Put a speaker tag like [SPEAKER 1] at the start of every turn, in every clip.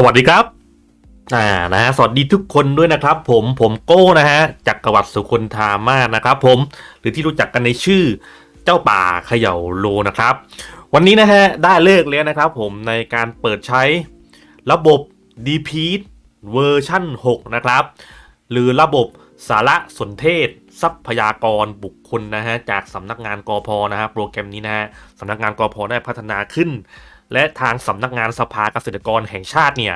[SPEAKER 1] สวัสดีครับอ่านะฮะสวัสดีทุกคนด้วยนะครับ ผมผมโก้นะฮะจักรวรรดิสุคนธามานะครับ ผมหรือที่รู้จักกันในชื่อเจ้าป่าเขย่าโลนะครับ วันนี้นะฮะได้เลิกแล้วนะครับ ผมในการเปิดใช้ระบบ d p เวอร์ชั่น 6 นะครับ หรือระบบสารสนเทศ ทรัพยากรบุคคลนะฮะจากสำนักงานกอพนะฮะโปรแกรมนี้นะฮะสำนักงานกอพได้พัฒนาขึ้น และทางสำนักงานสภาเกษตรกรแห่งชาติเนี่ย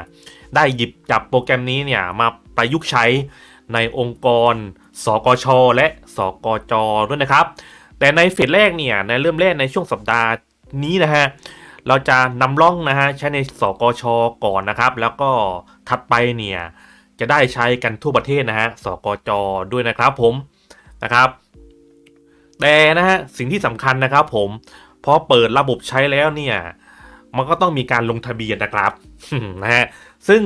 [SPEAKER 1] ได้หยิบจับโปรแกรมนี้เนี่ยมาประยุกต์ใช้ในองค์กร สกช และสกจด้วยนะครับ แต่ในเฟสแรกเนี่ยในเริ่มแรกในช่วงสัปดาห์นี้นะฮะเราจะนำร่องนะฮะใช้ในสกช ก่อนนะครับ แล้วก็ถัดไปเนี่ยจะได้ใช้กันทั่วประเทศนะฮะสกจ ด้วยนะครับผมนะครับ แต่นะฮะสิ่งที่สำคัญนะครับผมพอเปิดระบบใช้แล้วเนี่ย มันก็ต้องมีการลงทะเบียนนะครับนะฮะซึ่ง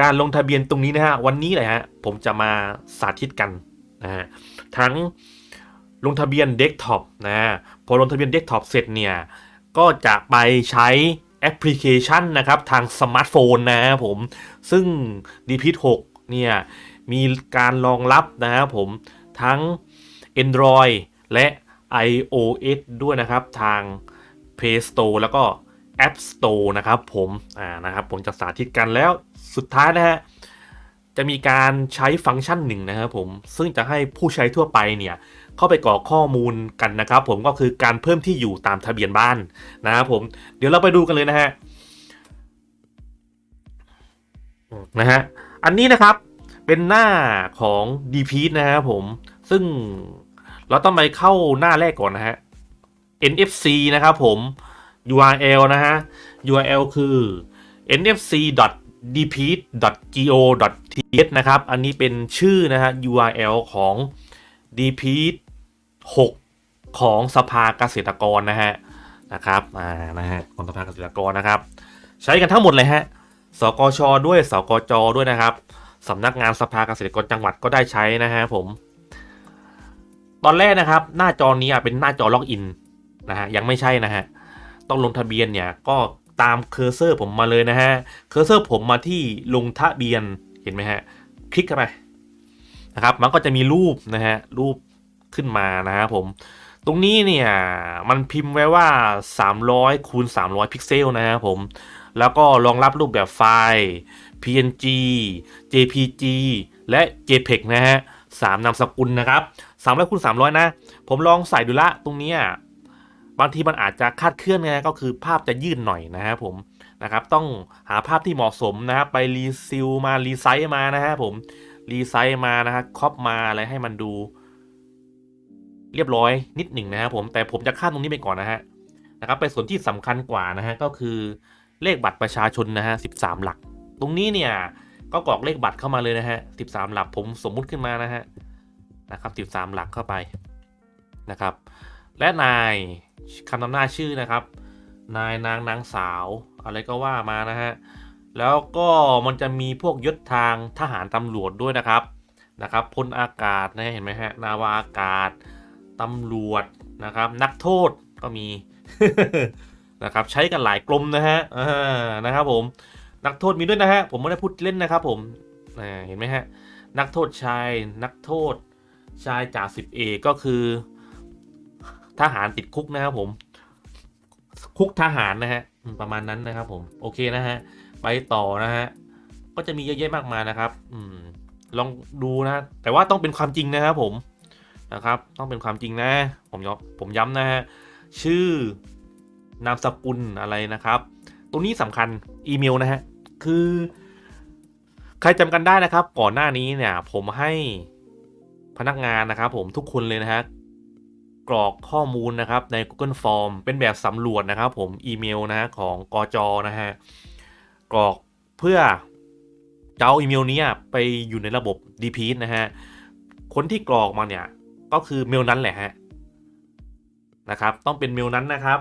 [SPEAKER 1] การลงทะเบียนตรงนี้นะฮะวันนี้เลยฮะผมจะมาสาธิตกันนะฮะทั้งลงทะเบียนเดสก์ท็อปนะฮะพอลงทะเบียนเดสก์ท็อปเสร็จเนี่ยก็จะไปใช้แอปพลิเคชันนะครับทางสมาร์ทโฟนนะครับผมซึ่ง d p 6เนี่ยมีการรองรับนะครับผมทั้ง Android และ iOS ด้วยนะครับทาง Play Store แล้วก็ App Store นะครับผมอ่านะครับผมจะสาธิตกันแล้วสุดท้ายนะฮะจะมีการใช้ฟังก์ชันหนึ่งนะครับผมซึ่งจะให้ผู้ใช้ทั่วไปเนี่ยเข้าไปกรอกข้อมูลกันนะครับ ผมก็คือการเพิ่มที่อยู่ตามทะเบียนบ้านนะครับผมเดี๋ยวเราไปดูกันเลยนะฮะนะฮะอันนี้นะครับเป็นหน้าของ d p นะครับผมซึ่งเราต้องไปเข้าหน้าแรกก่อนนะฮะ NFC นะครับผม URL นะฮะ URL คือ nfc.dpeat.go.th นะครับ อันนี้เป็นชื่อนะฮะ URL ของ dpeat 6ของสภาเกษตรกรนะฮะนะครับอ่านะฮะของสภาเกษตรกรนะครับ ใช้กันทั้งหมดเลยฮะสกชด้วยสกจด้วยนะครับสำนักงานสภาเกษตรกรจังหวัดก็ได้ใช้นะฮะผม ตอนแรกนะครับ หน้าจอนี้เป็นหน้าจอล็อกอินนะฮะยังไม่ใช่นะฮะ ต้องลงทะเบียนเนี่ยก็ตามเคอร์เซอร์ผมมาเลยนะฮะ เคอร์เซอร์ผมมาที่ลงทะเบียนเห็นไหมฮะ คลิกเข้าไปนะครับ มันก็จะมีรูปนะฮะ รูปขึ้นมานะฮะผม ตรงนี้เนี่ยมันพิมพ์ไว้ว่า 300คูณ300 พิกเซลนะฮะผม แล้วก็รองรับรูปแบบไฟล์ PNG JPG และ JPEG นะฮะสามนามสกุลนะครับ300คูณ300 นะ ผมลองใส่ดูละตรงนี้ บางทีมันอาจจะคาดเคลื่อนนะก็คือภาพจะยืดหน่อยนะครับผมนะครับต้องหาภาพที่เหมาะสมนะครับไปรีซิลมารีไซต์มานะฮะผมรีไซต์มานะฮะครอปมาอะไรให้มันดู เรียบร้อยนิดหนึ่งนะครับผมแต่ผมจะข้ามตรงนี้ไปก่อนนะฮะนะครับไปส่วนที่สำคัญกว่านะฮะก็คือเลขบัตรประชาชนนะฮะ13หลัก ตรงนี้เนี่ยก็กรอกเลขบัตรเข้ามาเลยนะฮะ13หลักผมสมมุติขึ้นมานะฮะนะครับ13หลักเข้าไปนะครับ และนาย คำนำหน้าชื่อนะครับ นายนางนางสาว อะไรก็ว่ามานะฮะ แล้วก็มันจะมีพวกยศทางทหารตำรวจด้วยนะครับนะครับพลอากาศนะเห็นไหมฮะนาวาอากาศตำรวจนะครับ นักโทษก็มีนะครับใช้กันหลายกรมนะฮะนะครับผมนักโทษมีด้วยนะฮะผมไม่ได้พูดเล่นนะครับผมเห็นไหมฮะนักโทษชายนักโทษชายจ่าสิบเอกก็คือ ทหารติดคุกนะครับผม คุกทหารนะฮะประมาณนั้นนะครับ ผมโอเคนะฮะไปต่อนะฮะก็จะมีเยอะแยะมากมายนะครับ อืม ลองดูนะ แต่ว่าต้องเป็นความจริงนะครับผมนะครับ ต้องเป็นความจริงนะ ผมย้ำผมย้ำนะฮะชื่อนามสกุลอะไรนะครับ ตรงนี้สำคัญอีเมลนะฮะคือใครจำกันได้นะครับ ก่อนหน้านี้เนี่ย ผมให้พนักงานนะครับ ผมทุกคนเลยนะฮะ กรอกข้อมูลนะครับใน Google Form เป็นแบบสำรวจนะครับ ผมอีเมลนะฮะของกอจนะฮะกรอกเพื่อจะเอาอีเมลนี้ไปอยู่ในระบบ d p นะฮะคนที่กรอกมาเนี่ยก็คือเมลนั้นแหละฮะนะครับ ต้องเป็นเมลนั้นนะครับ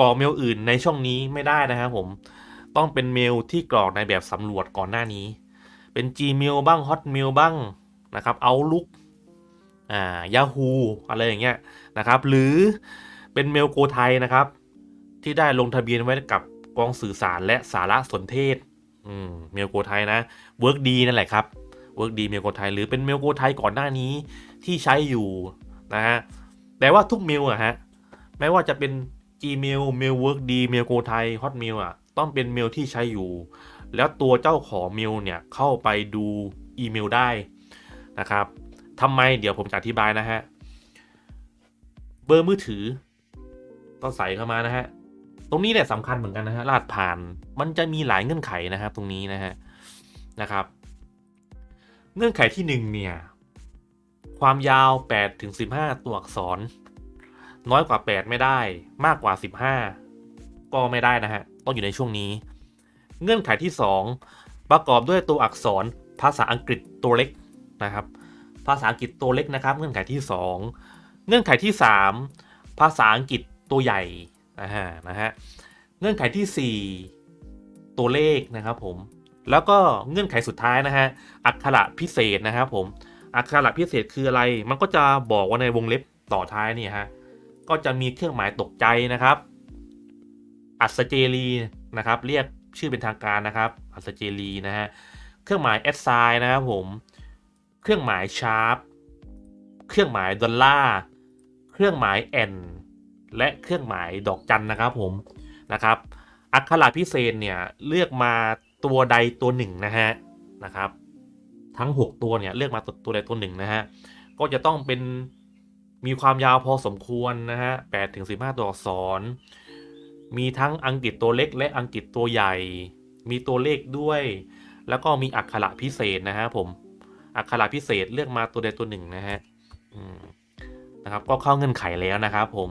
[SPEAKER 1] กรอกเมลอื่นในช่องนี้ไม่ได้นะครับผมต้องเป็นเมลที่กรอกในแบบสำรวจก่อนหน้านี้ เป็น Gmail บ้าง Hotmail บ้างนะครับ Outlook อ่า Yahoo อะไรอย่างเงี้ยนะครับ หรือเป็นเมลโกไทยนะครับ ที่ได้ลงทะเบียนไว้กับกองสื่อสารและสารสนเทศอืมเมลโกไทยนะเวิร์กดีนั่นแหละครับเวิร์กดีเมลโกไทยหรือเป็นเมลโกไทยก่อนหน้านี้ที่ใช้อยู่นะฮะแต่ว่าทุกเมลอะฮะไม่ว่าจะเป็น Gmail เมลเวิร์กดีเมลโกไทยฮอตเมลอะต้องเป็นเมลที่ใช้อยู่ แล้วตัวเจ้าของเมลเนี่ยเข้าไปดูอีเมลได้นะครับ ทำไมเดี๋ยวผมจะอธิบายนะฮะ เบอร์มือถือ ต้องใส่เข้ามานะฮะ ตรงนี้เนี่ยสำคัญเหมือนกันนะฮะรหัสผ่านมันจะมีหลายเงื่อนไขนะครับ ตรงนี้นะฮะนะครับ เงื่อนไขที่หนึ่งเนี่ย ความยาว8ถึง15 ตัวอักษร น้อยกว่า 8 ไม่ได้ มากกว่า 15 ก็ไม่ได้นะฮะ ต้องอยู่ในช่วงนี้ เงื่อนไขที่ 2 ประกอบด้วยตัวอักษรภาษาอังกฤษตัวเล็กนะครับ ภาษาอังกฤษตัวเล็กนะครับ เงื่อนไขที่ 2 เงื่อนไขที่ 3 ภาษาอังกฤษตัวใหญ่นะฮะนะฮะเงื่อนไขที่ 4 ตัวเลขนะครับผมแล้วก็เงื่อนไขสุดท้ายนะฮะอักขระพิเศษนะครับผมอักขระพิเศษคืออะไร มันก็จะบอกว่าในวงเล็บต่อท้ายนี่ฮะก็จะมีเครื่องหมายตกใจนะครับ อัศเจรีนะครับ เรียกชื่อเป็นทางการนะครับ อัศเจรีนะฮะ เครื่องหมายแอดไซน์นะครับผม เครื่องหมายชาร์ปเครื่องหมายดอลลาร์เครื่องหมายแอนและเครื่องหมายดอกจันนะครับผมนะครับอักขระพิเศษเนี่ยเลือกมาตัวใดตัวหนึ่งนะฮะนะครับทั้ง 6 ตัวเนี่ยเลือกมาตัวใดตัวหนึ่งนะฮะก็จะต้องเป็นมีความยาวพอสมควรนะฮะ8ถึง15ตัวอักษร มีทั้งอังกฤษตัวเล็กและอังกฤษตัวใหญ่ มีตัวเลขด้วย แล้วก็มีอักขระพิเศษนะฮะผม อักขระพิเศษเลือกมาตัวใดตัวหนึ่งนะฮะนะครับ ก็เข้าเงื่อนไขแล้วนะครับผม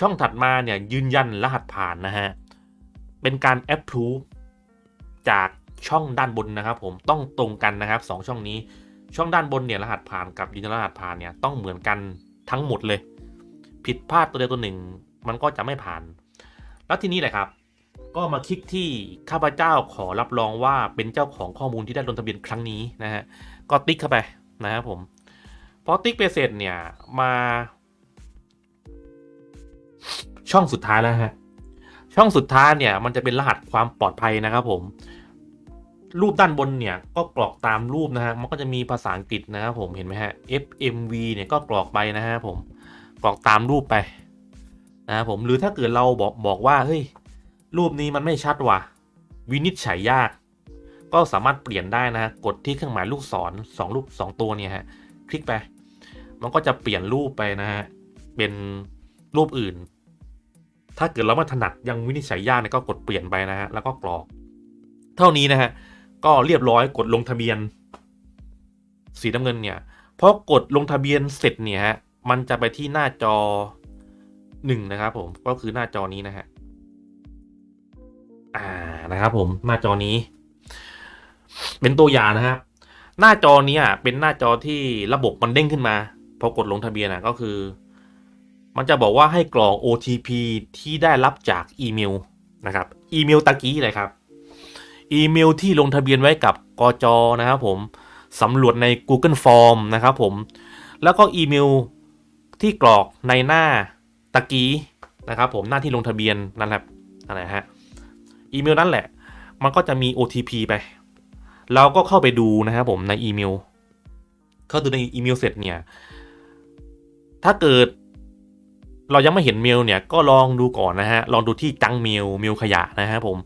[SPEAKER 1] ช่องถัดมาเนี่ยยืนยันรหัสผ่านนะฮะ เป็นการ approve จากช่องด้านบนนะครับ ผมต้องตรงกันนะครับสองช่องนี้ ช่องด้านบนเนี่ยรหัสผ่านกับยืนยันรหัสผ่านเนี่ยต้องเหมือนกันทั้งหมดเลย ผิดพลาดตัวใดตัวหนึ่ง มันก็จะไม่ผ่าน แล้วทีนี้แหละครับ ก็มาคลิกที่ข้าพเจ้าขอรับรองว่าเป็นเจ้าของข้อมูลที่ได้ลงทะเบียนครั้งนี้นะฮะก็ติ๊กเข้าไปนะครับผมพอติ๊กไปเสร็จเนี่ยมา ช่องสุดท้ายแล้วฮะช่องสุดท้ายเนี่ยมันจะเป็นรหัสความปลอดภัยนะครับผมรูปด้านบนเนี่ยก็กรอกตามรูปนะฮะ มันก็จะมีภาษาอังกฤษนะครับผมเห็นไหมฮะ FMV เนี่ยก็กรอกไปนะฮะผมกรอกตามรูปไปนะครับผมหรือถ้าเกิดเราบอกบอกว่าเฮ้ย รูปนี้มันไม่ชัดว่ะ วินิจฉัยยาก ก็สามารถเปลี่ยนได้นะฮะกดที่เครื่องหมายลูกศรสองรูปสองตัวเนี่ยฮะ คลิกไป มันก็จะเปลี่ยนรูปไปนะฮะ เป็นรูปอื่น ถ้าเกิดเราไม่ถนัดยังวินิจฉัยยากเนี่ยก็กดเปลี่ยนไปนะฮะ แล้วก็กรอก เท่านี้นะฮะ ก็เรียบร้อยกดลงทะเบียน สีน้ำเงินเนี่ยพอกดลงทะเบียนเสร็จเนี่ยฮะ มันจะไปที่หน้าจอหนึ่งนะครับผม ก็คือหน้าจอนี้นะฮะ นะครับผมหน้าจอนี้ เป็นตัวอย่างนะครับ หน้าจอเนี้เป็นหน้าจอที่ระบบมันเด้งขึ้นมาพอกดลงทะเบียนอะก็คือ มันจะบอกว่าให้กรอก OTP ที่ได้รับจากอีเมลนะครับอีเมลตะกี้เลยครับอีเมลที่ลงทะเบียนไว้กับกจนะครับผมสำรวจใน Google Form นะครับผม แล้วก็อีเมลที่กรอกในหน้าตะกี้นะครับผมหน้าที่ลงทะเบียนนั่นแหละอะไรฮะ อีเมลนั่นแหละ มันก็จะมี OTP ไป เราก็เข้าไปดูนะครับผมในอีเมล เข้าดูในอีเมลเสร็จเนี่ย ถ้าเกิดเรายังไม่เห็นเมลเนี่ยก็ลองดูก่อนนะฮะ ลองดูที่จังเมลเมลขยะนะฮะผม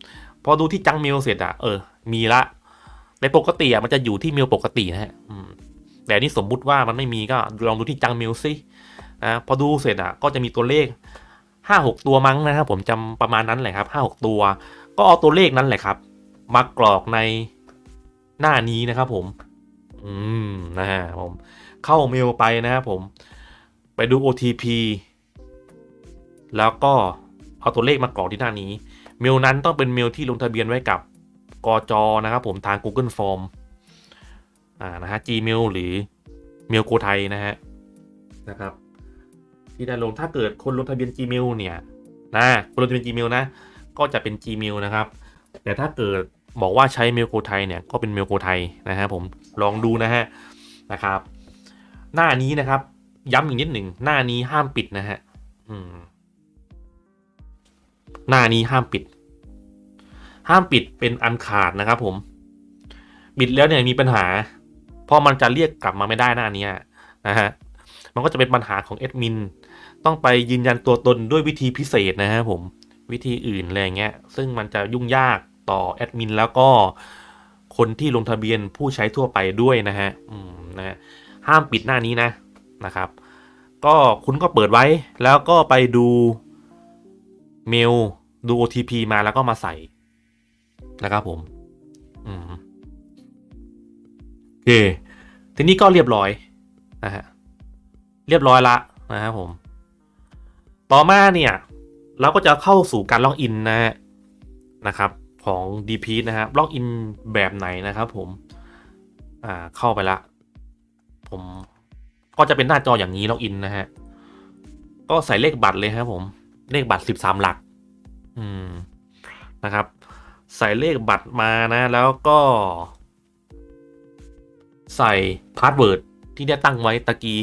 [SPEAKER 1] พอดูที่จังเมลเสร็จอะเออ มีละ ในปกติอะมันจะอยู่ที่เมลปกตินะฮะอืมแต่นี่สมมุติว่ามันไม่มีก็ลองดูที่จังเมลซินะพอดูเสร็จอะก็จะมีตัวเลขห้าหกตัวมั้งนะครับผมจำประมาณนั้นแหละครับห้าหกตัว ก็เอาตัวเลขนั้นแหละครับ มากรอกในหน้านี้นะครับผม อืมนะฮะผม เข้าเมลไปนะครับผม ไปดู OTP แล้วก็เอาตัวเลขมากรอกที่หน้านี้ เมลนั้นต้องเป็นเมลที่ลงทะเบียนไว้กับกจนะครับผมทาง Google Form อ่านะฮะ Gmail หรือเมลโกไทยนะฮะนะครับ ที่ได้ลงถ้าเกิดคนลงทะเบียน Gmail เนี่ยนะคนลงทะเบียน Gmail นะ ก็จะเป็น Gmail นะครับ แต่ถ้าเกิดบอกว่าใช้เมลโกไทยเนี่ยก็เป็นเมลโกไทยนะฮะผมลองดูนะฮะนะครับ หน้านี้นะครับ ย้ำอีกนิดหนึ่งหน้านี้ห้ามปิดนะฮะหน้านี้ห้ามปิด ห้ามปิดเป็นอันขาดนะครับ ผมปิดแล้วเนี่ยมีปัญหา เพราะมันจะเรียกกลับมาไม่ได้หน้านี้นะฮะ มันก็จะเป็นปัญหาของแอดมิน ต้องไปยืนยันตัวตนด้วยวิธีพิเศษนะฮะผม วิธีอื่นอะไรเงี้ย ซึ่งมันจะยุ่งยากต่อแอดมินแล้วก็คนที่ลงทะเบียนผู้ใช้ทั่วไปด้วยนะฮะอืมนะฮะห้ามปิดหน้านี้นะนะครับ ก็คุณก็เปิดไว้แล้วก็ไปดูเมลดู OTP มาแล้วก็มาใส่นะครับผมอืมโอเค ทีนี้ก็เรียบร้อยนะฮะเรียบร้อยละนะครับผม ต่อมาเนี่ย เราก็จะเข้าสู่การล็อกอินนะฮะนะครับของ DP นะครับล็อกอินแบบไหนนะครับผมอ่าเข้าไปละ ผมก็จะเป็นหน้าจออย่างนี้ล็อกอินนะฮะก็ใส่เลขบัตรเลยครับผมเลขบัตรสิบสามหลัก อืมนะครับ ใส่เลขบัตรมานะแล้วก็ ใส่พาสเวิร์ดที่ได้ตั้งไว้ตะกี้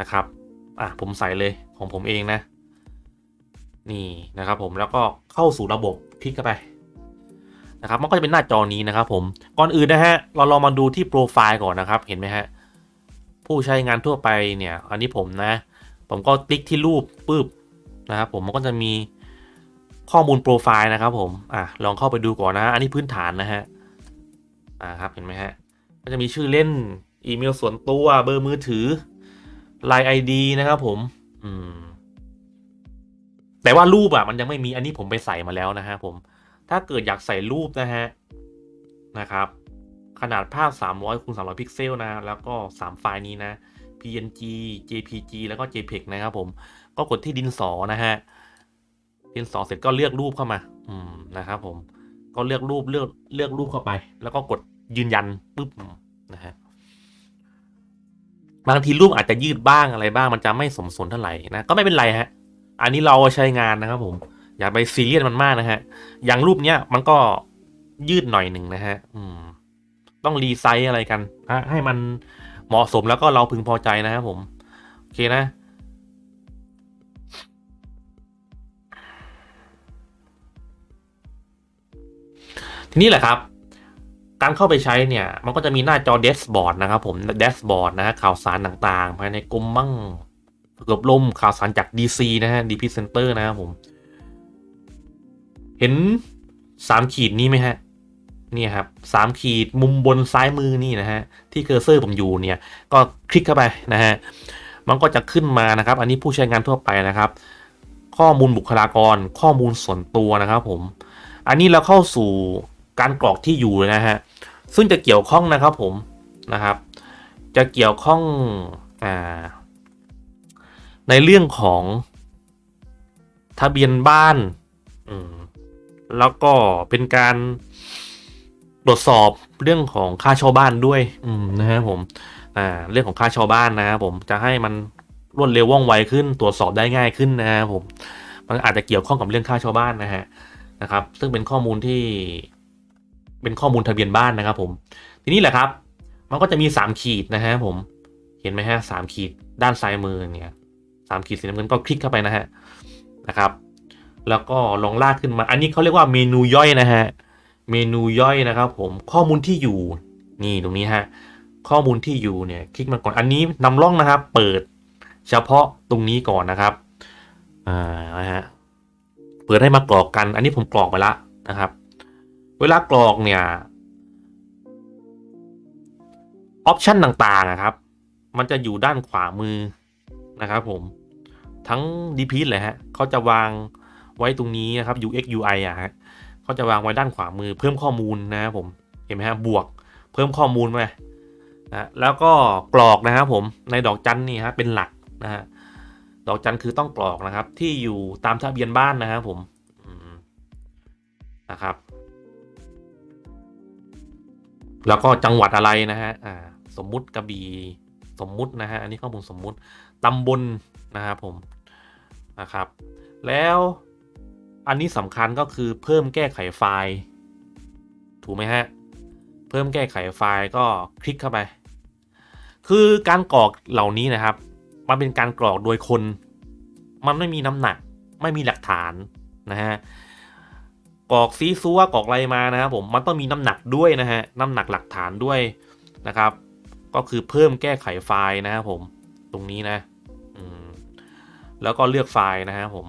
[SPEAKER 1] นะครับ อะผมใส่เลยของผมเองนะ นี่นะครับผมแล้วก็เข้าสู่ระบบคลิกเข้าไปนะครับมันก็จะเป็นหน้าจอนี้นะครับผมก่อนอื่นนะฮะเราลองมาดูที่โปรไฟล์ก่อนนะครับเห็นไหมฮะผู้ใช้งานทั่วไปเนี่ยอันนี้ผมนะ ผมก็คลิกที่รูปปึ๊บนะครับผมมันก็จะมีข้อมูลโปรไฟล์นะครับผมอะลองเข้าไปดูก่อนนะอันนี้พื้นฐานนะฮะอ่าครับเห็นไหมฮะก็จะมีชื่อเล่นอีเมลส่วนตัวเบอร์มือถือ Line ID นะครับผมอืม แต่ว่ารูปอะมันยังไม่มีอันนี้ผมไปใส่มาแล้วนะฮะผมถ้าเกิดอยากใส่รูปนะฮะนะครับขนาดภาพ 300คูณ300 พิกเซลนะแล้วก็ 3 ไฟล์นี้นะ PNG JPG แล้วก็ JPEG นะครับผมก็กดที่ดินสอนะฮะดินสอเสร็จก็เลือกรูปเข้ามา อืมนะครับผมก็เลือกรูปเลือกเลือกรูปเข้าไป แล้วก็กดยืนยันปุ๊บนะฮะบางทีรูปอาจจะยืดบ้างอะไรบ้างมันจะไม่สมส่วนเท่าไหร่นะก็ไม่เป็นไรฮะ อันนี้เราใช้งานนะครับผม อย่าไปซีเรียสมันมากนะฮะ อย่างรูปเนี้ยมันก็ยืดหน่อยหนึ่งนะฮะ อืม ต้องรีไซส์อะไรกันนะให้มันเหมาะสมแล้วก็เราพึงพอใจนะครับผม โอเคนะ ทีนี้แหละครับ การเข้าไปใช้เนี่ย มันก็จะมีหน้าจอ d a s h b o a r d นะครับผม d a s h b o a r d นะฮะข่าวสารต่างๆ ภายในกลุ่มมั่ง รวบรวมข่าวสารจาก DC นะฮะ DP Center นะครับผม เห็นสามขีดนี้ไหมฮะ นี่ครับสามขีดมุมบนซ้ายมือนี่นะฮะ ที่เคอร์เซอร์ผมอยู่เนี่ย ก็คลิกเข้าไปนะฮะ มันก็จะขึ้นมานะครับ อันนี้ผู้ใช้งานทั่วไปนะครับ ข้อมูลบุคลากร ข้อมูลส่วนตัวนะครับผม อันนี้เราเข้าสู่การกรอกที่อยู่นะฮะ ซึ่งจะเกี่ยวข้องนะครับผมนะครับ จะเกี่ยวข้องอ่า ในเรื่องของทะเบียนบ้าน อืม แล้วก็เป็นการตรวจสอบเรื่องของค่าเช่าบ้านด้วย อืมนะครับผม อ่า เรื่องของค่าเช่าบ้านนะครับผมจะให้มันรวดเร็วว่องไวขึ้น ตรวจสอบได้ง่ายขึ้นนะครับผม มันอาจจะเกี่ยวข้องกับเรื่องค่าเช่าบ้านนะฮะนะครับ ซึ่งเป็นข้อมูลที่ เป็นข้อมูลทะเบียนบ้านนะครับผม ทีนี้แหละครับ มันก็จะมีสามขีดนะฮะผม เห็นไหมฮะสามขีดด้านซ้ายมือเนี่ย สามขีดสีน้ำเงินก็คลิกเข้าไปนะฮะนะครับ แล้วก็ลองลากขึ้นมา อันนี้เขาเรียกว่าเมนูย่อยนะฮะเมนูย่อยนะครับ ผมข้อมูลที่อยู่นี่ตรงนี้ฮะข้อมูลที่อยู่เนี่ยคลิกมาก่อนอันนี้นำร่องนะครับ เปิดเฉพาะตรงนี้ก่อนนะครับอ่านะฮะเปิดให้มากรอกกัน อันนี้ผมกรอกไปละนะครับ เวลากรอกเนี่ยออปชันต่างๆนะครับ มันจะอยู่ด้านขวามือ นะครับผมทั้ง DP เลยฮะเขาจะวางไว้ตรงนี้นะครับ UX UI อะฮะเขาจะวางไว้ด้านขวามือเพิ่มข้อมูลนะครับผมเห็นไหมฮะบวกเพิ่มข้อมูลไปนะแล้วก็กรอกนะครับผมในดอกจันนี่ฮะเป็นหลักนะฮะดอกจันคือต้องกรอกนะครับ ที่อยู่ตามทะเบียนบ้านนะครับผมอืมนะครับ แล้วก็จังหวัดอะไรนะฮะอ่าสมมุติกระบี่สมมุตินะฮะอันนี้ข้อมูลสมมุติ ตำบลนะครับผมนะครับ แล้วอันนี้สำคัญก็คือเพิ่มแก้ไขไฟล์ ถูกไหมฮะ เพิ่มแก้ไขไฟล์ก็คลิกเข้าไป คือการกรอกเหล่านี้นะครับ มันเป็นการกรอกโดยคน มันไม่มีน้ำหนัก ไม่มีหลักฐานนะฮะกรอกซีซัวกรอกอะไรมานะครับผมมันต้องมีน้ำหนักด้วยนะฮะน้ำหนักหลักฐานด้วยนะครับ ก็คือเพิ่มแก้ไขไฟล์นะครับผม รงนี้นะอืมแล้วก็เลือกไฟล์นะครับผม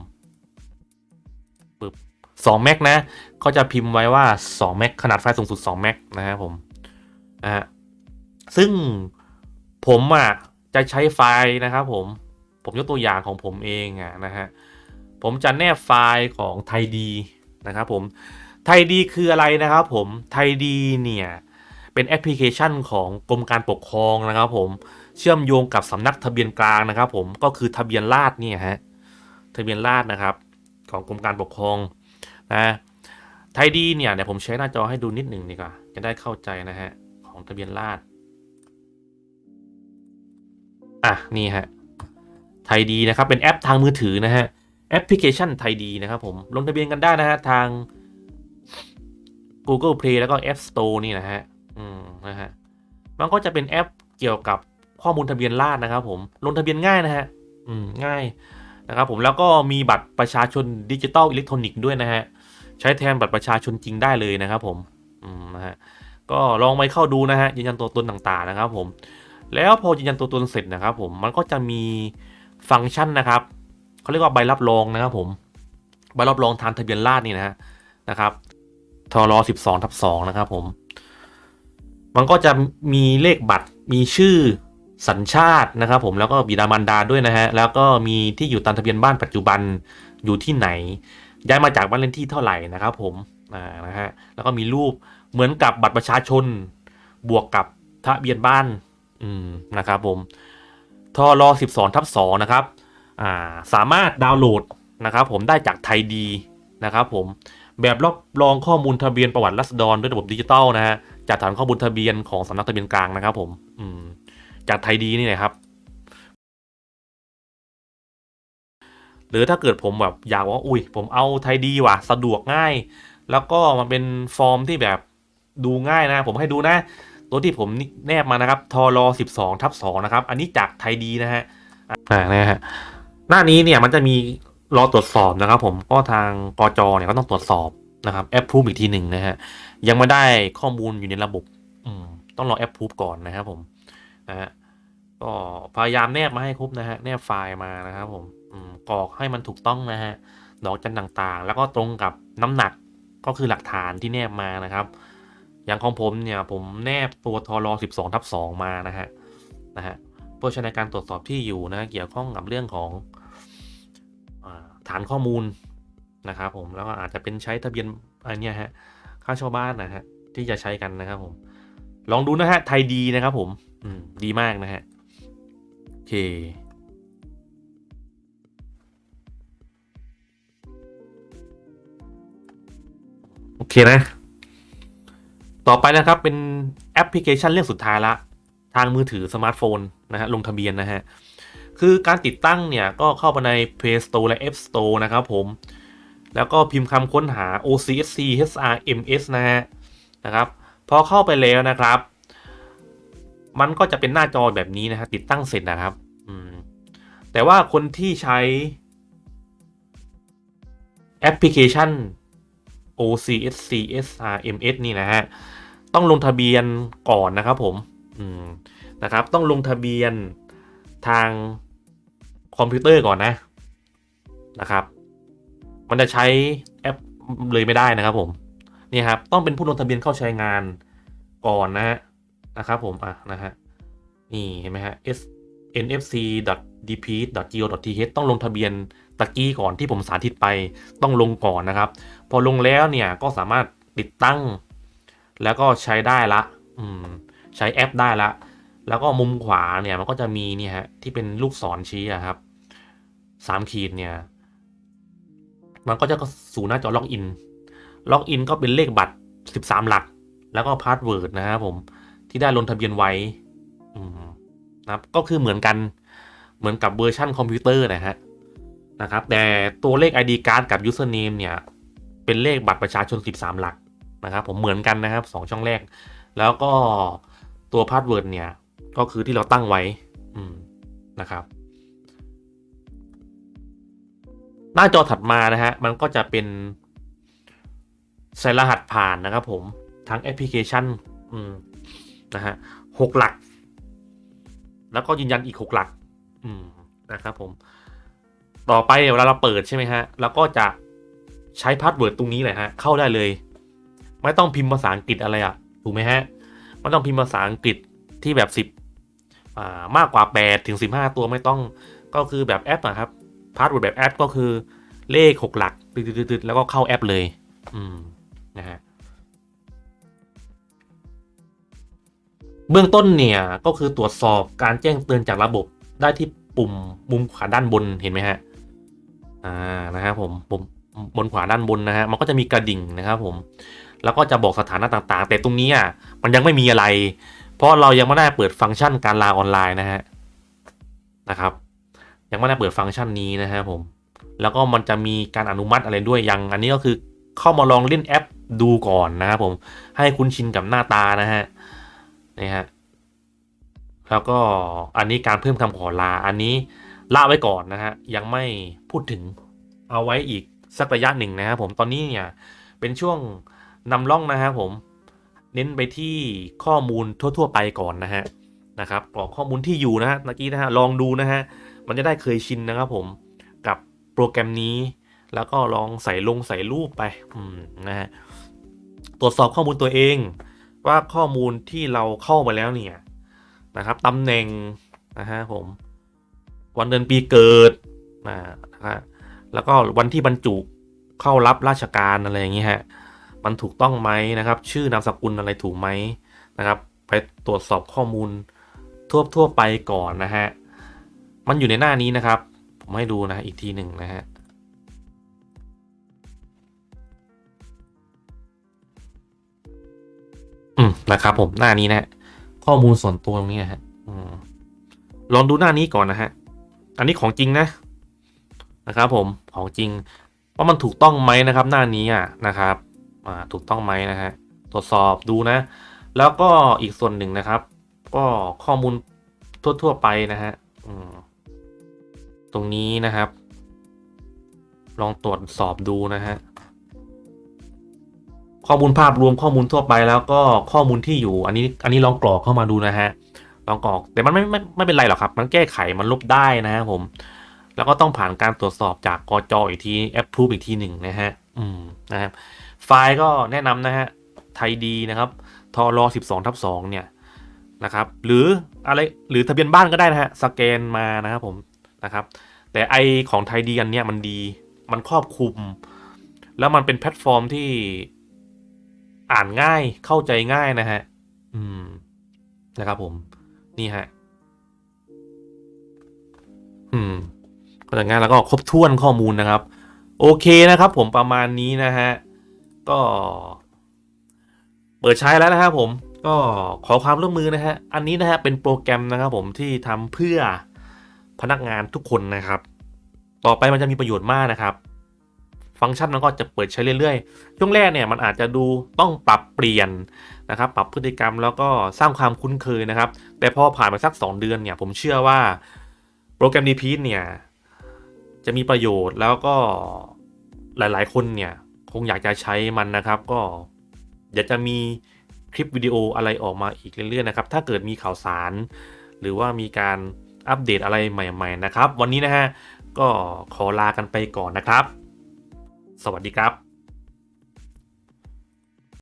[SPEAKER 1] ปึ๊บ2แมกนะเขาจะพิมพ์ไว้ว่า2แมกขนาดไฟล์สูงสุด2แมกนะครับผมนะฮะซึ่งผมอะจะใช้ไฟล์นะครับผมผมยกตัวอย่างของผมเองอะนะฮะผมจะแนบไฟล์ของไทยดีนะครับผมไทยดีคืออะไรนะครับผมไทยดีเนี่ยเป็นแอปพลิเคชันของกรมการปกครองนะครับผม เชื่อมโยงกับสำนักทะเบียนกลางนะครับ ผมก็คือทะเบียนราษฎรเนี่ยฮะทะเบียนราษฎรนะครับ ของกรมการปกครองนะไทยดีเนี่ยเดี๋ยวผมใช้หน้าจอให้ดูนิดหนึ่งดีกว่าจะได้เข้าใจนะฮะของทะเบียนราษฎรอะนี่ฮะไทยดีนะครับเป็นแอปทางมือถือนะฮะแอปพลิเคชันไทยดีนะครับผมลงทะเบียนกันได้นะฮะทาง Google Play แล้วก็ App Store นี่นะฮะอืมนะฮะมันก็จะเป็นแอปเกี่ยวกับ ข้อมูลทะเบียนราษนะครับผมลงทะเบียนง่ายนะฮะอืมง่ายนะครับผมแล้วก็มีบัตรประชาชนดิจิตอลอิเล็กทรอนิกส์ด้วยนะฮะใช้แทนบัตรประชาชนจริงได้เลยนะครับผมอืมนะฮะก็ลองไปเข้าดูนะฮะยืนยันตัวตนต่างๆนะครับผมแล้วพอยืนยันตัวตนเสร็จนะครับผมมันก็จะมีฟังก์ชันนะครับเขาเรียกว่าใบรับรองนะครับผมใบรับรองทางทะเบียนราษฎร์นี่นะฮะนะครับทรสิบสองทับสองนะครับผมมันก็จะมีเลขบัตรมีชื่อ สัญชาตินะครับผมแล้วก็บิดามารดาด้วยนะฮะแล้วก็มีที่อยู่ตามทะเบียนบ้านปัจจุบันอยู่ที่ไหน ย้ายมาจากบ้านเลขที่เท่าไหร่นะครับผมอ่านะฮะแล้วก็มีรูปเหมือนกับบัตรประชาชน บวกกับทะเบียนบ้านอืมนะครับผมทอรสิบสองทับสองนะครับอ่าสามารถดาวน์โหลดนะครับผมได้จากไทยดีนะครับผมแบบรับรองข้อมูลทะเบียนประวัติรัษฎรด้วยระบบดิจิตอลนะฮะจากฐานข้อมูลทะเบียนของสำนักทะเบียนกลางนะครับผมอืม จากไทยดีนี่แหละครับ หรือถ้าเกิดผมแบบอยากว่าอุ้ยผมเอาไทยดีว่ะสะดวกง่าย แล้วก็มันเป็นฟอร์มที่แบบดูง่ายนะ ผมให้ดูนะ ตัวที่ผมแนบมานะครับทรสิบสองทับสองนะครับ อันนี้จากไทยดีนะฮะอ่านะฮะหน้านี้เนี่ยมันจะมีรอตรวจสอบนะครับ ผมก็ทางกจเนี่ยก็ต้องตรวจสอบนะครับแอปพูฟอีกทีหนึ่งนะฮะยังไม่ได้ข้อมูลอยู่ในระบบ อืมต้องรอแอปพูฟก่อนนะครับผมนะฮะ ก็พยายามแนบมาให้ครบนะฮะแนบไฟล์มานะครับผมกรอกให้มันถูกต้องนะฮะดอกจันต่างๆ แล้วก็ตรงกับน้ำหนักก็คือหลักฐานที่แนบมานะครับ อย่างของผมเนี่ยผมแนบตัวทอร12ทับ2มานะฮะนะฮะเพื่อใช้ในการตรวจสอบที่อยู่นะเกี่ยวข้องกับเรื่องของอฐานข้อมูลนะครับผมแล้วก็อาจจะเป็นใช้ทะเบียนอะไรเนี่ยฮะค่าเช่าบ้านนะฮะที่จะใช้กันนะครับผมลองดูนะฮะไทยดีนะครับผมมดีมากนะฮะ โอเคโอเคนะ ต่อไปนะครับเป็นแอปพลิเคชันเรื่องสุดท้ายละ ทางมือถือสมาร์ทโฟนนะฮะลงทะเบียนนะฮะ คือการติดตั้งเนี่ยก็เข้าไปใน Play Store และ App Store นะครับผม แล้วก็พิมพ์คำค้นหา OCSC HRMS นะฮะนะครับ พอเข้าไปแล้วนะครับ มันก็จะเป็นหน้าจอแบบนี้นะฮะติดตั้งเสร็จนะครับ อืม แต่ว่าคนที่ใช้ แอปพลิเคชัน OCSC SRMS นี่นะฮะ ต้องลงทะเบียนก่อนนะครับผม อืม นะครับ ต้องลงทะเบียนทางคอมพิวเตอร์ก่อนนะ นะครับ มันจะใช้แอปเลยไม่ได้นะครับผม นี่ครับ ต้องเป็นผู้ลงทะเบียนเข้าใช้งานก่อนนะฮะ นะครับผม อะ นะฮะ นี่ เห็นไหมฮะ s nfc.dp.go.th ต้องลงทะเบียนตะกี้ก่อนที่ผมสาธิตไปต้องลงก่อนนะครับ พอลงแล้วเนี่ยก็สามารถติดตั้ง แล้วก็ใช้ได้ละอืมใช้แอปได้ละ แล้วก็มุมขวาเนี่ยมันก็จะมีเนี่ยฮะที่เป็นลูกศรชี้อะครับสามขีดเนี่ย มันก็จะสู่หน้าจอล็อกอิน ล็อกอินก็เป็นเลขบัตร 13 หลัก แล้วก็พาสเวิร์ดนะครับผม ที่ได้ลงทะเบียนไว้นะครับก็คือเหมือนกันเหมือนกับเวอร์ชันคอมพิวเตอร์นะฮะนะครับ แต่ตัวเลข ID card กับ username เนี่ย เป็นเลขบัตรประชาชน 13 หลักนะครับ ผมเหมือนกันนะครับสองช่องแรก แล้วก็ตัวพาสเวิร์ดเนี่ย ก็คือที่เราตั้งไว้นะครับ หน้าจอถัดมานะฮะ มันก็จะเป็นใส่รหัสผ่านนะครับผม ทั้งแอปพลิเคชัน นะฮะหกหลัก แล้วก็ยืนยันอีกหกหลัก อืมนะครับผม ต่อไปเวลาเราเปิดใช่ไหมฮะเราก็จะใช้พาสเวิร์ดตรงนี้แหละฮะ เข้าได้เลย ไม่ต้องพิมพ์ภาษาอังกฤษอะไรอะถูกไหมฮะ ไม่ต้องพิมพ์ภาษาอังกฤษที่แบบสิบอ่ามากกว่าแปดถึงสิบห้าตัวไม่ต้องก็คือแบบแอปนะครับพาสเวิร์ดแบบแอปก็คือเลขหกหลักตึดๆๆแล้วก็เข้าแอปเลย อืมนะฮะ เบื้องต้นเนี่ยก็คือตรวจสอบการแจ้งเตือนจากระบบได้ที่ปุ่มมุมขวาด้านบนเห็นไหมฮะ อ่านะครับผมปุ่มบนขวาด้านบนนะฮะมันก็จะมีกระดิ่งนะครับผม แล้วก็จะบอกสถานะต่างๆ แต่ตรงนี้อะมันยังไม่มีอะไร เพราะเรายังไม่ได้เปิดฟังก์ชันการลาออนไลน์นะฮะนะครับ ยังไม่ได้เปิดฟังก์ชันนี้นะฮะผม แล้วก็มันจะมีการอนุมัติอะไรด้วยยัง อันนี้ก็คือเข้ามาลองเล่นแอปดูก่อนนะครับผมให้คุ้นชินกับหน้าตานะฮะ นี่ฮะแล้วก็อันนี้การเพิ่มคำขอลาอันนี้ละไว้ก่อนนะฮะยังไม่พูดถึงเอาไว้อีกสักระยะหนึ่งนะครับผมตอนนี้เนี่ยเป็นช่วงนำร่องนะครับผมเน้นไปที่ข้อมูลทั่ว ๆ ไปก่อนนะฮะนะครับกรอกข้อมูลที่อยู่นะฮะเมื่อกี้นะฮะลองดูนะฮะมันจะได้เคยชินนะครับผมกับโปรแกรมนี้ แล้วก็ลองใส่ลงใส่รูปไปนะฮะตรวจสอบข้อมูลตัวเอง ว่าข้อมูลที่เราเข้ามาแล้วเนี่ยนะครับตำแหน่งนะฮะผมวันเดือนปีเกิดนะฮะแล้วก็วันที่บรรจุเข้ารับราชการอะไรอย่างเงี้ยฮะมันถูกต้องไหมนะครับ ชื่อนามสกุลอะไรถูกไหมนะครับ ไปตรวจสอบข้อมูลทั่วทั่วไปก่อนนะฮะมันอยู่ในหน้านี้นะครับ ผมให้ดูนะอีกทีหนึ่งนะฮะ นะครับผมหน้านี้นะข้อมูลส่วนตัวตรงนี้นะฮะลองดูหน้านี้ก่อนนะฮะ อันนี้ของจริงนะนะครับผมของจริงว่ามันถูกต้องไหมนะครับ หน้านี้อะนะครับถูกต้องไหมนะฮะตรวจสอบดูนะ แล้วก็อีกส่วนหนึ่งนะครับ ก็ข้อมูลทั่วๆไปนะฮะตรงนี้นะครับ ลองตรวจสอบดูนะฮะ ข้อมูลภาพรวมข้อมูลทั่วไปแล้วก็ข้อมูลที่อยู่ อันนี้อันนี้ลองกรอกเข้ามาดูนะฮะลองกรอกแต่มันไม่ไม่ไม่เป็นไรหรอกครับ มันแก้ไขมันลบได้นะฮะผม แล้วก็ต้องผ่านการตรวจสอบจากกจอีกทีแอปพูฟอีกทีหนึ่งนะฮะอืมนะครับไฟล์ก็แนะนำนะฮะไทยดีนะครับทรอ12ทับ2เนี่ยนะครับหรืออะไรหรือทะเบียนบ้านก็ได้นะฮะสแกนมานะครับผมนะครับ แต่ไอของไทยดีอันเนี้ยมันดีมันครอบคลุม แล้วมันเป็นแพลตฟอร์มที่ อ่านง่ายเข้าใจง่ายนะฮะ อืมนะครับผม นี่ฮะ อืมเข้าใจง่ายแล้วก็ครบถ้วนข้อมูลนะครับ โอเคนะครับ ผมประมาณนี้นะฮะ ก็ เปิดใช้แล้วนะครับผมก็ขอความร่วมมือนะฮะ อันนี้นะฮะเป็นโปรแกรมนะครับผมที่ทำเพื่อพนักงานทุกคนนะครับ ต่อไปมันจะมีประโยชน์มากนะครับ ฟังก์ชันมันก็จะเปิดใช้เรื่อยๆ ช่วงแรกเนี่ยมันอาจจะดูต้องปรับเปลี่ยนนะครับปรับพฤติกรรมแล้วก็สร้างความคุ้นเคยนะครับ แต่พอผ่านไปสัก 2 เดือนเนี่ยผมเชื่อว่าโปรแกรม d p เนี่ยจะมีประโยชน์แล้วก็หลายๆ คนเนี่ยคงอยากจะใช้มันนะครับก็อยากจะมีคลิปวิดีโออะไรออกมาอีกเรื่อยๆนะครับถ้าเกิดมีข่าวสาร หรือว่ามีการอัปเดตอะไรใหม่ ๆ นะครับ วันนี้นะฮะก็ขอลากันไปก่อนนะครับ สวัสดีครับ